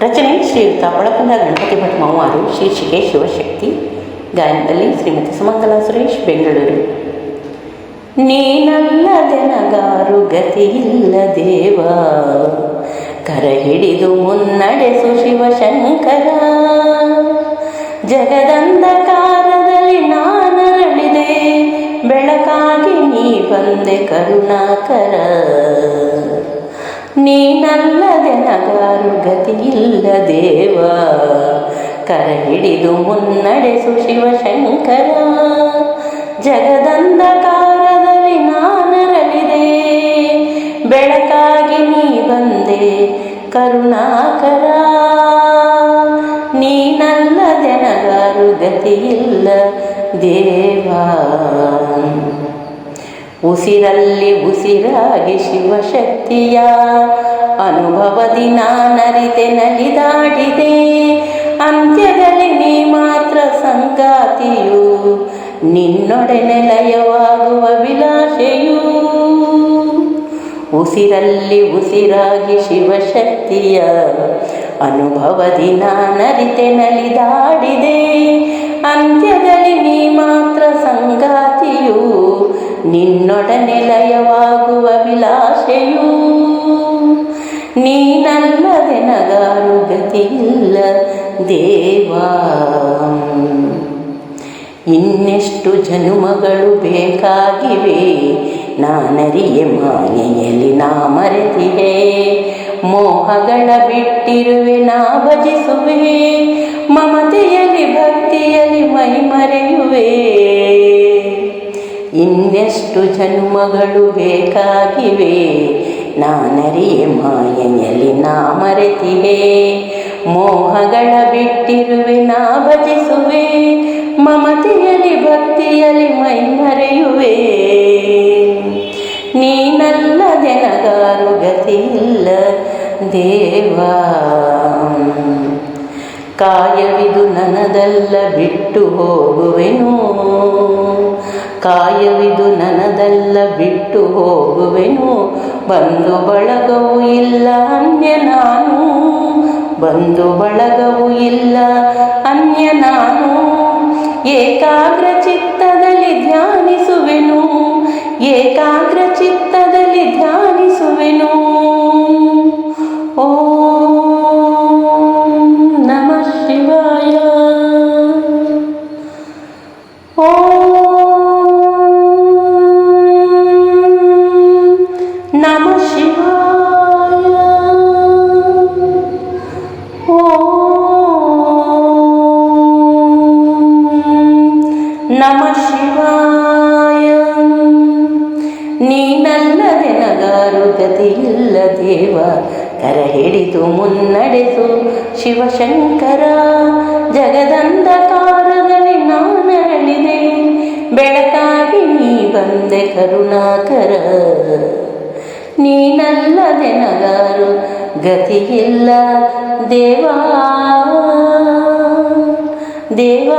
ರಚನೆ ಶ್ರೀಯುತ ಒಳಕಂದ ಗಣಪತಿ ಭಟ್ ಶ್ರೀ ಶೀರ್ಷಿಕೆ ಶಿವಶಕ್ತಿ. ಗಾಯನದಲ್ಲಿ ಶ್ರೀಮತಿ ಸುಮಂಗಲ ಸುರೇಶ್, ಬೆಂಗಳೂರು. ನೀನಲ್ಲದೆ ನಗಾರು ಗತಿಯಿಲ್ಲ ದೇವ ಕರ ಹಿಡಿದು ಮುನ್ನಡೆಸು ಶಿವಶಂಕರ. ಜಗದಂಧಕಾರದಲ್ಲಿ ನಾನರಳಿದೆ. ಬೆಳಕಾಗಿ ನೀ ಬಂದೆ ಕರುಣಾಕರ. ನೀನಲ್ಲದೆ ನಗಾರು ಇಲ್ಲ ದೇವ ಕರ ಹಿಡಿದು ಮುನ್ನಡೆಸು ಶಿವಶಂಕರ. ಜಗದಂಧಕಾರದಲ್ಲಿ ನಾನರಲಿದೆ. ಬೆಳಕಾಗಿ ನೀ ಬಂದೆ ಕರುಣಾಕರ. ನೀನಲ್ಲದೆ ನಗಾರು ಗತಿಯಿಲ್ಲ ದೇವಾ ಉಸಿರಲ್ಲಿ ಉಸಿರಾಗಿ ಶಿವಶಕ್ತಿಯ ಅನುಭವದಿ ನಾನರಿತೆ ನಲಿದಾಡಿದೆ. ಅಂತ್ಯದಲ್ಲಿ ನೀ ಮಾತ್ರ ಸಂಗಾತಿಯು ನಿನ್ನೊಡನೆ ಲಯವಾಗುವ ವಿಲಾಸೆಯು. ಉಸಿರಲ್ಲಿ ಉಸಿರಾಗಿ ಶಿವಶಕ್ತಿಯ ಅನುಭವದಿ ನಾನರಿತೆ ನಲಿದಾಡಿದೆ. ಅಂತ್ಯದಲ್ಲಿ ನೀ ಮಾತ್ರ ನಿನ್ನೊಡನೆ ಲಯವಾಗುವ ವಿಲಾಸೆಯು ನೀನಲ್ಲದೆ ನಗಾರು ಗತಿಯಿಲ್ಲ ದೇವಾ. ಇನ್ನೆಷ್ಟು ಜನುಮಗಳು ಬೇಕಾಗಿವೆ ನಾನರಿಯೆ ಮಾಯೆಯಲ್ಲಿ ನಾ ಮರೆತಿವೆ ಮೋಹಗಳ ಬಿಟ್ಟಿರುವೆ ನಾ ಭಜಿಸುವೆ, ಮಮತೆಯಲ್ಲಿ ಭಕ್ತಿಯಲ್ಲಿ ಮೈ ಮರೆಯುವೆ ಇನ್ನೆಷ್ಟು ಜನ್ಮಗಳು ಬೇಕಾಗಿವೆ? ನಾನರಿಯೆ ಮಾಯೆಯಲ್ಲಿ ನಾ ಮರೆತಿವೆ. ಮೋಹಗಳ ಬಿಟ್ಟಿರುವೆ, ನಾ ಭಜಿಸುವೆ. ಮಮತೆಯಲ್ಲಿ, ಭಕ್ತಿಯಲ್ಲಿ ಮೈ ಮರೆಯುವೆ ನೀನಲ್ಲದೆ ನಗಾರು ಗತಿಯಿಲ್ಲ ದೇವಾ. ಕಾಯವಿದು ನನದಲ್ಲ, ಬಿಟ್ಟು ಹೋಗುವೆನು. ಕಾಯವಿದು ನನದಲ್ಲ ಬಿಟ್ಟು ಹೋಗುವೆನು. ಬಂದು ಬಳಗವು ಇಲ್ಲ, ಅನ್ಯ ನಾನು. ಬಂದು ಬಳಗವು ಇಲ್ಲ, ಅನ್ಯ ನಾನು. ಏಕಾಗ್ರ ಚಿತ್ತದಲ್ಲಿ ಧ್ಯಾನಿಸುವೆನು. ಏಕಾಗ್ರ ನಮ ಶಿವಾಯ. ಓ. ನಮ ಶಿವಾಯ. ನೀನಲ್ಲದೆ ನಗಾರು ಗತಿಯಿಲ್ಲ ದೇವ ಕರ ಹಿಡಿದು ಮುನ್ನಡೆಸು ಶಿವಶಂಕರ. ಜಗದಂಧಕಾರದಲ್ಲಿ ನಾನರಳಿದೆ. ಬೆಳಕಾಗಿ ನೀ ಬಂದೆ ಕರುಣಾಕರ. ನೀನಲ್ಲದೆ ನಗಾರು ಗತಿಯಿಲ್ಲ ದೇವಾ. ದೇವ.